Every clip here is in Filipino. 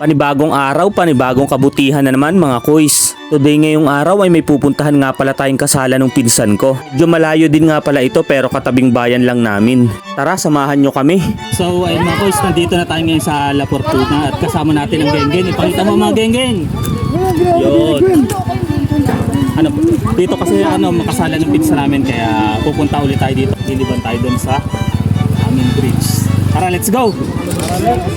Panibagong araw, panibagong kabutihan na naman mga kuys. Today ngayong araw ay may pupuntahan nga pala tayong kasala ng pinsan ko. Medyo malayo din nga pala ito pero katabing bayan lang namin. Tara, samahan nyo kami. So ayun mga kuys, nandito na tayo ngayon sa La Fortuna at kasama natin ang Gengen. Ipakita mo mga Gengen. Yun. Ano, dito kasi ano, makasala ng pinsan namin kaya pupunta ulit tayo dito. Liliban tayo dun sa aming bridge. Tara, let's go!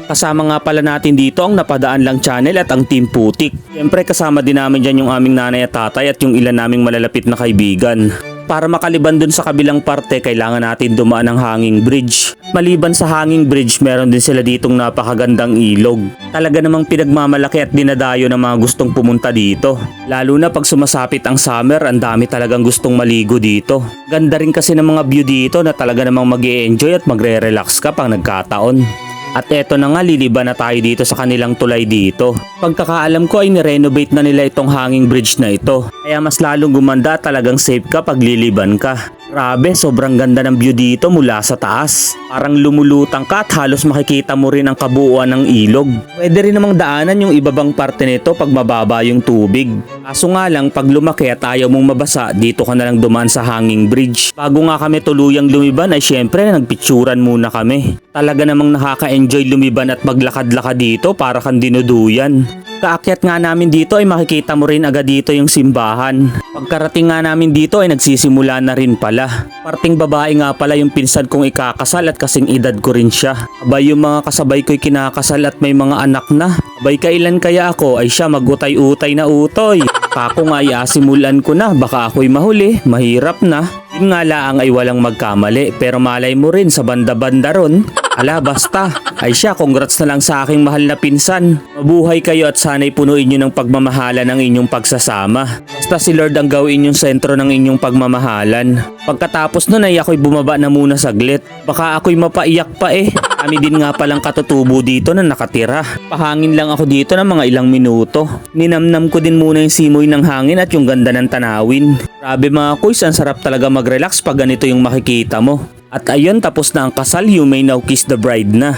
Kasama nga pala natin dito ang Napadaan Lang Channel at ang Team Putik. Siyempre kasama din namin dyan yung aming nanay at tatay at yung ilan naming malalapit na kaibigan. Para makaliban dun sa kabilang parte, kailangan natin dumaan ng hanging bridge. Maliban sa hanging bridge, meron din sila ditong napakagandang ilog. Talaga namang pinagmamalaki at dinadayo ng mga gustong pumunta dito. Lalo na pag sumasapit ang summer, ang dami talagang gustong maligo dito. Ganda rin kasi ng mga view dito na talaga namang mag enjoy at magre-relax ka pang nagkataon. At eto na nga liliban na tayo dito sa kanilang tulay dito. Pagkakaalam ko ay nirenovate na nila itong hanging bridge na ito. Kaya mas lalong gumanda talagang safe ka pag liliban ka. Grabe, sobrang ganda ng view dito mula sa taas. Parang lumulutang ka at halos makikita mo rin ang kabuuan ng ilog. Pwede rin namang daanan yung ibabang parte nito pag mababa yung tubig. Kaso nga lang, pag lumaki at ayaw mong mabasa, dito ka na lang dumaan sa hanging bridge. Bago nga kami tuluyang lumiban ay syempre nagpicturan muna kami. Talaga namang nakaka-enjoy lumiban at maglakad-lakad dito para kang dinuduyan. Kaakyat nga namin dito ay makikita mo rin agad dito yung simbahan. Pagkarating nga namin dito ay nagsisimula na rin pala. Parting babae nga pala yung pinsan kong ikakasal at kasing edad ko rin siya. Abay yung mga kasabay ko'y kinakasal at may mga anak na. Abay kailan kaya ako ay siya magutay-utay na utoy. Kako nga iasimulan ko na baka ako'y mahuli, mahirap na. Yun nga laang ay walang magkamali pero malay mo rin sa banda-banda ron. Ala basta, ay siya congrats na lang sa aking mahal na pinsan. Mabuhay kayo at sana'y punuin nyo ng pagmamahalan ang inyong pagsasama. Basta si Lord ang gawin yung sentro ng inyong pagmamahalan. Pagkatapos nun ay ako'y bumaba na muna saglit. Baka ako'y mapaiyak pa eh. Kami din nga palang katutubo dito na nakatira. Pahangin lang ako dito ng mga ilang minuto. Ninamnam ko din muna yung simoy ng hangin at yung ganda ng tanawin. Grabe mga kuys, ang sarap talaga mag-relax pag ganito yung makikita mo. At ayun, tapos na ang kasal, you may now kiss the bride na.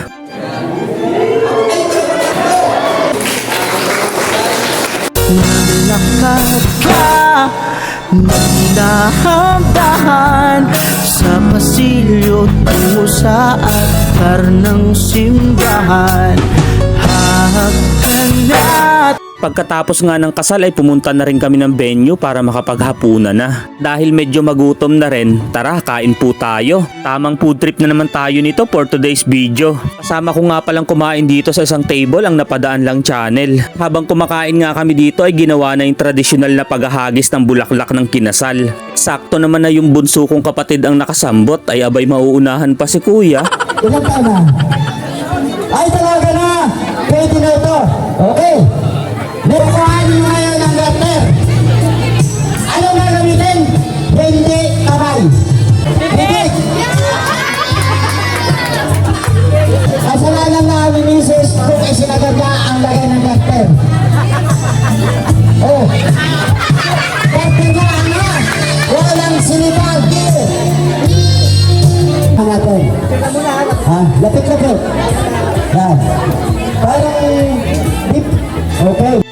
Lakad ka ng dahan-dahan Sa pasilyo tungo sa altar ng simbahan Hahag ka na't Pagkatapos nga ng kasal ay pumunta na rin kami ng venue para makapaghapunan na. Dahil medyo magutom na rin, tara kain po tayo. Tamang food trip na naman tayo nito for today's video. Kasama ko nga palang kumain dito sa isang table ang napadaan lang channel. Habang kumakain nga kami dito ay ginawa na yung tradisyonal na paghahagis ng bulaklak ng kinasal. Sakto naman na yung bunso kong kapatid ang nakasambot ay abay mauunahan pa si kuya. Taon na? Ay, talaga na! Pwede na ito. Okay. Nakuhaan nyo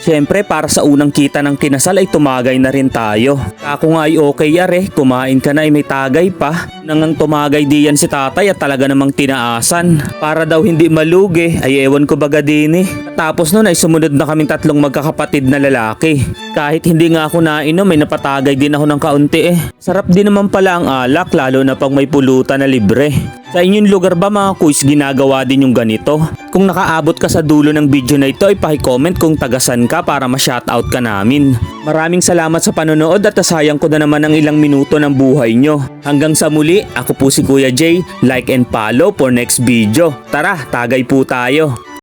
Siyempre para sa unang kita ng kinasal ay tumagay na rin tayo. Ako nga ay okay yare, kumain ka na ay may tagay pa. Nangang tumagay diyan si tatay at talaga namang tinaasan. Para daw hindi malugi ay ewan ko baga din eh. Tapos nun ay sumunod na kaming tatlong magkakapatid na lalaki. Kahit hindi nga ako nainom ay napatagay din ako ng kaunti eh. Sarap din naman pala ang alak lalo na pag may pulutan na libre. Sa inyong lugar ba mga kuys ginagawa din yung ganito? Kung nakaabot ka sa dulo ng video na ito ay pakicomment kung tagasan ka para ma-shoutout ka namin. Maraming salamat sa panonood at nasayang ko na naman ang ilang minuto ng buhay nyo. Hanggang sa muli, ako po si Kuya Jay. Like and follow for next video. Tara, tagay po tayo.